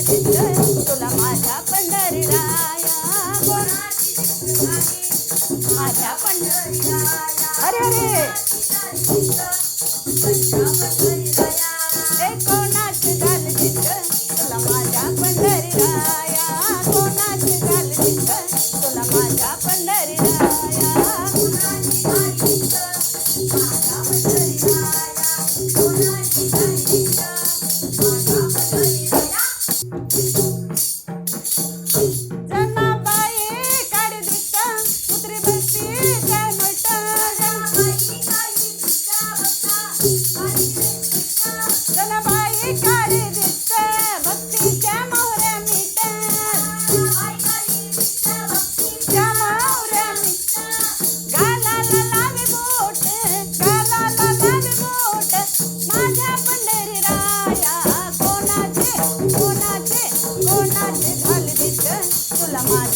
तुला माझ्या पंढरी राया कोणाची माझ्या पंढरी राया अरे अरे. समाज